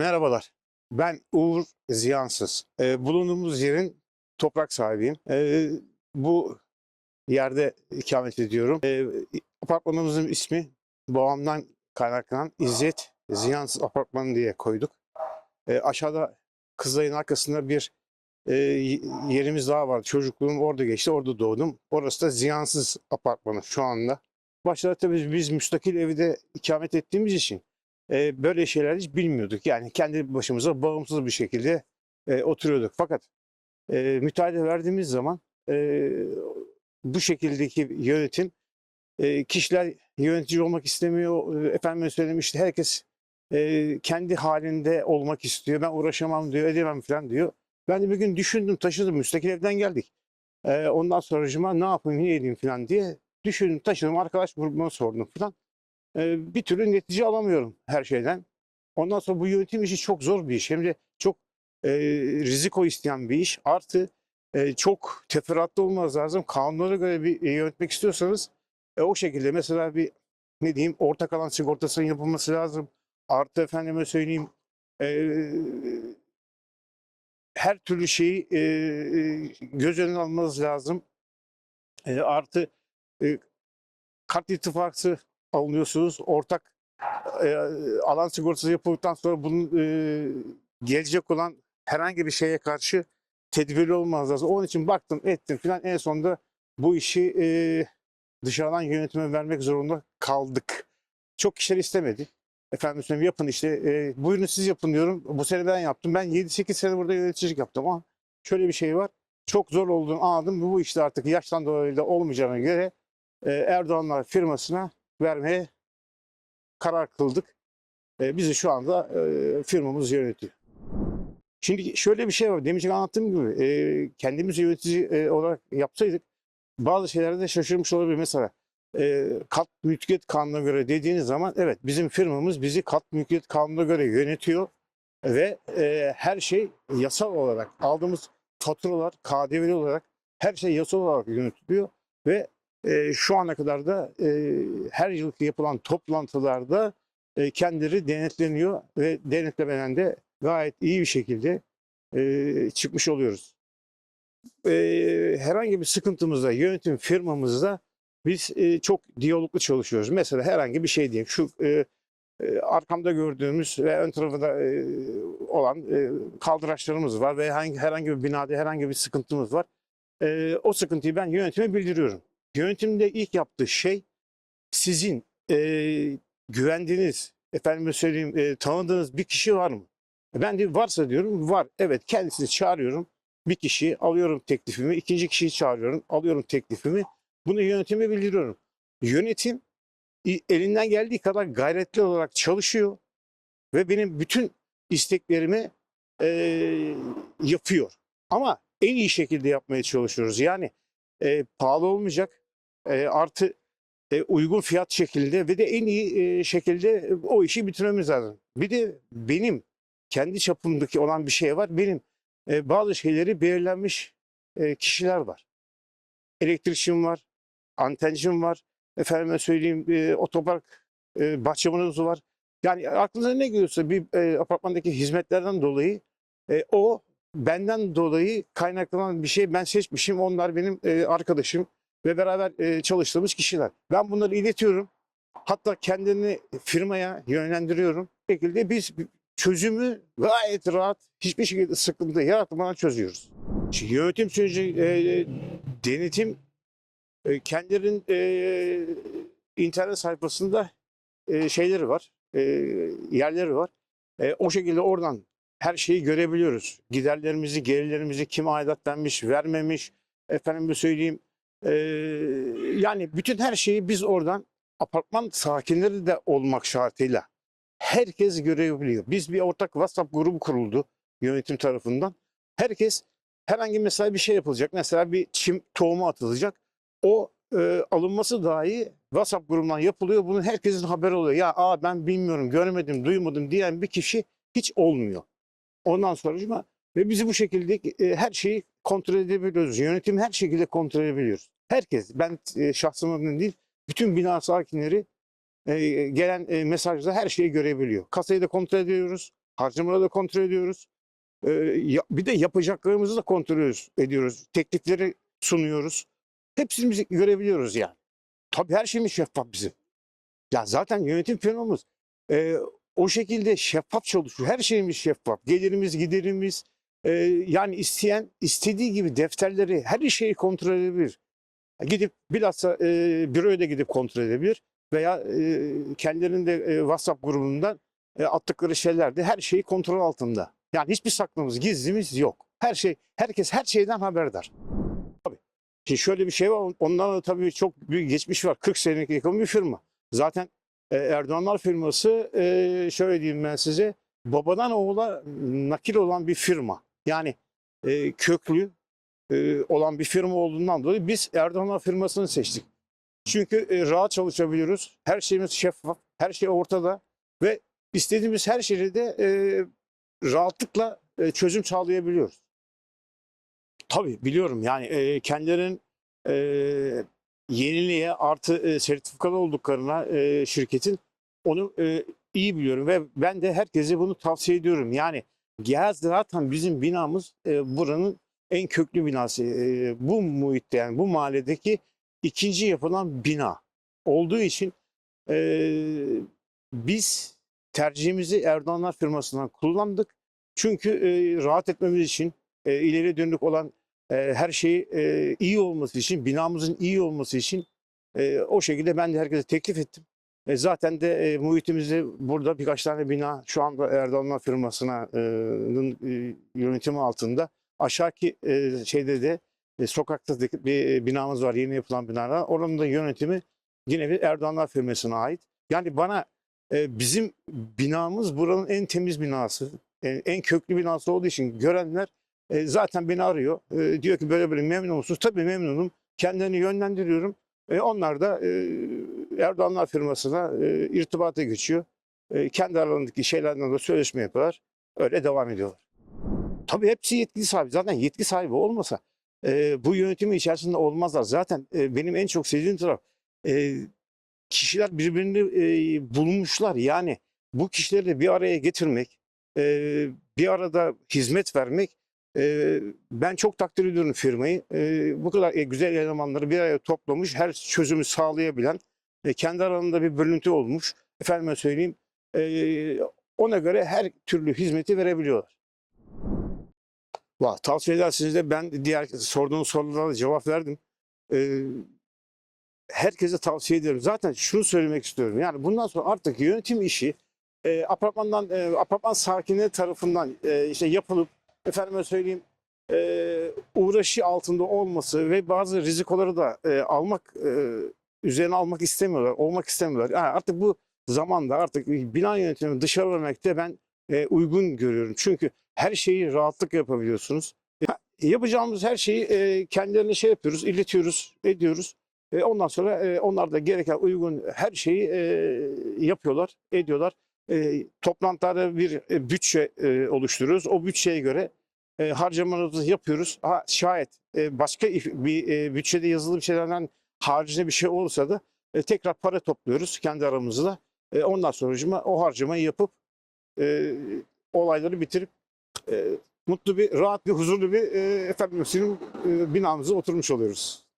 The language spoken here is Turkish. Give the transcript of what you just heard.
Merhabalar. Ben Uğur Ziyansız. Ee, bulunduğumuz yerin toprak sahibiyim. Ee, bu yerde ikamet ediyorum. Ee, apartmanımızın ismi babamdan kaynaklanan İzzet Ziyansız Apartmanı diye koyduk. Ee, aşağıda Kızılay'ın arkasında bir e, yerimiz daha var. Çocukluğum orada geçti. Orada doğdum. Orası da Ziyansız Apartmanı şu anda. Başta tabii biz müstakil evde ikamet ettiğimiz için e, böyle şeyler hiç bilmiyorduk. Yani kendi başımıza bağımsız bir şekilde e, oturuyorduk. Fakat e, müteahhite verdiğimiz zaman e, bu şekildeki yönetim kişiler yönetici olmak istemiyor. E, Efendime söyleyeyim işte herkes kendi halinde olmak istiyor. Ben uğraşamam diyor, edemem falan diyor. Ben de bir gün düşündüm, taşıdım. Müstakil evden geldik. Ondan sonracıma ne yapayım, ne edeyim falan diye düşündüm, taşıdım. Arkadaş grubuma sordum falan. Bir türlü netice alamıyorum her şeyden. Ondan sonra bu yönetim işi çok zor bir iş. Hem de çok e, riziko isteyen bir iş. Artı e, çok teferruatlı olmanız lazım. Kanunlara göre bir e, yönetmek istiyorsanız e, o şekilde mesela bir ne diyeyim ortak alan sigortasının yapılması lazım. Artı efendime söyleyeyim e, her türlü şeyi e, göz önüne almanız lazım. E, artı e, kart ittifakı alınıyorsunuz. Ortak e, alan sigortası yapıldıktan sonra bunun e, gelecek olan herhangi bir şeye karşı tedbirli olmanız lazım. Onun için baktım ettim filan en sonunda bu işi e, dışarıdan yönetime vermek zorunda kaldık. Çok kişiler istemedi. Efendim söyleyeyim yapın işte e, buyurun siz yapın diyorum. Bu sene ben yaptım. Ben 7-8 sene burada yöneticilik yaptım ama şöyle bir şey var. Çok zor olduğunu anladım. Bu işte artık yaştan dolayı da olmayacağına göre e, Erdoğanlar firmasına vermeye karar kıldık. E, bizi şu anda e, firmamız yönetiyor. Şimdi şöyle bir şey var. Demin anlattığım gibi e, kendimiz yönetici e, olarak yapsaydık bazı şeylerde şaşırmış olabilir. Mesela e, kat mülkiyet kanununa göre dediğiniz zaman evet bizim firmamız bizi kat mülkiyet kanununa göre yönetiyor ve e, her şey yasal olarak aldığımız faturalar KDV'li olarak her şey yasal olarak yönetiliyor ve e, şu ana kadar da e, her yıl yapılan toplantılarda e, kendileri denetleniyor ve denetlemeden de gayet iyi bir şekilde e, çıkmış oluyoruz. E, herhangi bir sıkıntımızda yönetim firmamızda biz e, çok diyaloglu çalışıyoruz. Mesela herhangi bir şey diyeyim şu e, e, arkamda gördüğümüz ve ön tarafında e, olan e, kaldıraçlarımız var ve herhangi, bir binada herhangi bir sıkıntımız var. E, o sıkıntıyı ben yönetime bildiriyorum. Yönetimde ilk yaptığı şey sizin e, güvendiğiniz, efendime söyleyeyim e, tanıdığınız bir kişi var mı? Ben de varsa diyorum var. Evet kendisini çağırıyorum. Bir kişiyi alıyorum teklifimi. ikinci kişiyi çağırıyorum. Alıyorum teklifimi. Bunu yönetime bildiriyorum. Yönetim elinden geldiği kadar gayretli olarak çalışıyor ve benim bütün isteklerimi eee, yapıyor. Ama en iyi şekilde yapmaya çalışıyoruz. Yani eee, pahalı olmayacak eee, artı e, uygun fiyat şekilde ve de en iyi e, şekilde o işi bitirmemiz lazım. Bir de benim kendi çapımdaki olan bir şey var. Benim e, bazı şeyleri belirlenmiş e, kişiler var. Elektrikçim var, antencim var, efendime söyleyeyim e, otopark e, bahçıvanımız var. Yani aklınıza ne geliyorsa bir e, apartmandaki hizmetlerden dolayı e, o benden dolayı kaynaklanan bir şey ben seçmişim. Onlar benim e, arkadaşım ve beraber e, çalıştığımız kişiler. Ben bunları iletiyorum. Hatta kendini firmaya yönlendiriyorum. Bu şekilde biz çözümü gayet rahat, hiçbir şekilde sıkıntı yaratmadan çözüyoruz. Şimdi yönetim süreci, denetim e, kendilerinin internet sayfasında şeyleri var, yerleri var. O şekilde oradan her şeyi görebiliyoruz. Giderlerimizi, gelirlerimizi kim aidat vermiş, vermemiş, efendim söyleyeyim. E, yani bütün her şeyi biz oradan apartman sakinleri de olmak şartıyla herkes görebiliyor. Biz bir ortak WhatsApp grubu kuruldu yönetim tarafından. Herkes herhangi mesela bir şey yapılacak. Mesela bir çim tohumu atılacak. O e, alınması dahi WhatsApp grubundan yapılıyor. Bunun herkesin haberi oluyor. Ya aa ben bilmiyorum, görmedim, duymadım diyen bir kişi hiç olmuyor. Ondan sonra ve bizi bu şekilde e, her şeyi kontrol edebiliyoruz. Yönetim her şekilde kontrol edebiliyoruz. Herkes, ben e, şahsım değil, bütün bina sakinleri e, gelen e, mesajda her şeyi görebiliyor. Kasayı da kontrol ediyoruz. Harcamaları da kontrol ediyoruz. Ya- bir de yapacaklarımızı da kontrol ediyoruz- ediyoruz. Teklifleri sunuyoruz. Hepsini görebiliyoruz yani. Tabii her şeyimiz şeffaf bizim. Ya zaten yönetim firmamız e, o şekilde şeffaf çalışıyor. Her şeyimiz şeffaf. Gelirimiz, giderimiz. E, yani isteyen istediği gibi defterleri, her şeyi kontrol edebilir. Gidip bilhassa e, büroya da gidip kontrol edebilir. Veya e, kendilerinde e, WhatsApp grubundan e, attıkları şeylerde her şeyi kontrol altında. Yani hiçbir saklımız, gizlimiz yok. Her şey, herkes her şeyden haberdar. Tabii. Şimdi şöyle bir şey var. Ondan da tabii çok büyük geçmiş var. 40 senelik yakın bir firma. Zaten e, Erdoğanlar firması e, şöyle diyeyim ben size babadan oğula nakil olan bir firma. Yani e, köklü e, olan bir firma olduğundan dolayı biz Erdoğanlar firmasını seçtik. Çünkü e, rahat çalışabiliyoruz. Her şeyimiz şeffaf, her şey ortada ve istediğimiz her şeyi de e, rahatlıkla e, çözüm sağlayabiliyoruz. Tabii biliyorum yani e, kendilerinin e, yeniliğe artı e, sertifikalı olduklarına e, şirketin onu e, iyi biliyorum ve ben de herkese bunu tavsiye ediyorum. Yani Gez zaten bizim binamız e, buranın en köklü binası. E, bu muhitte yani bu mahalledeki ikinci yapılan bina olduğu için e, biz tercihimizi Erdoğanlar firmasından kullandık. Çünkü e, rahat etmemiz için e, ileri dönük olan e, her şey e, iyi olması için, binamızın iyi olması için e, o şekilde ben de herkese teklif ettim. E, zaten de e, muhitimizde burada birkaç tane bina şu anda Erdoğanlar firmasının e, yönetimi altında. Aşağıki e, şeyde de e, sokakta bir e, binamız var yeni yapılan binalar. Oranın da yönetimi yine bir Erdoğanlar firmasına ait. Yani bana e, bizim binamız buranın en temiz binası, e, en köklü binası olduğu için görenler e, zaten beni arıyor. E, diyor ki böyle böyle memnun musunuz? Tabii memnunum. Kendilerini yönlendiriyorum. E, onlar da e, Erdoğanlar firmasına e, irtibata geçiyor. E, kendi aralarındaki şeylerden de sözleşme yapıyorlar. Öyle devam ediyorlar. Tabii hepsi yetki sahibi. Zaten yetki sahibi olmasa e, bu yönetimin içerisinde olmazlar. Zaten e, benim en çok sevdiğim taraf kişiler birbirini bulmuşlar. Yani bu kişileri bir araya getirmek, bir arada hizmet vermek ben çok takdir ediyorum firmayı. Bu kadar güzel elemanları bir araya toplamış, her çözümü sağlayabilen, e, kendi aralarında bir bölüntü olmuş. Efendime söyleyeyim, e, ona göre her türlü hizmeti verebiliyorlar. Vah, tavsiye edersiniz de ben diğer sorduğunuz sorulara da cevap verdim. E, herkese tavsiye ederim. Zaten şunu söylemek istiyorum. Yani bundan sonra artık yönetim işi e, apartmandan, e, apartman sakinleri tarafından e, işte yapılıp efendime söyleyeyim e, uğraşı altında olması ve bazı rizikoları da e, almak e, üzerine almak istemiyorlar, olmak istemiyorlar. Yani artık bu zamanda artık bina yönetimini dışarı vermekte ben e, uygun görüyorum. Çünkü her şeyi rahatlık yapabiliyorsunuz. Ha, yapacağımız her şeyi e, kendilerine şey yapıyoruz, iletiyoruz, ediyoruz. E, ondan sonra e, onlar da gereken uygun her şeyi e, yapıyorlar, ediyorlar. E, toplantılarda bir e, bütçe e, oluşturuyoruz. O bütçeye göre e, harcamalarımızı yapıyoruz. Ha, şayet e, başka bir e, bütçede yazılı bir şeylerden haricinde bir şey olursa da e, tekrar para topluyoruz kendi aramızda. E, ondan sonra o harcamayı yapıp e, olayları bitirip e, mutlu bir, rahat bir, huzurlu bir e, efendim e, binamıza oturmuş oluyoruz.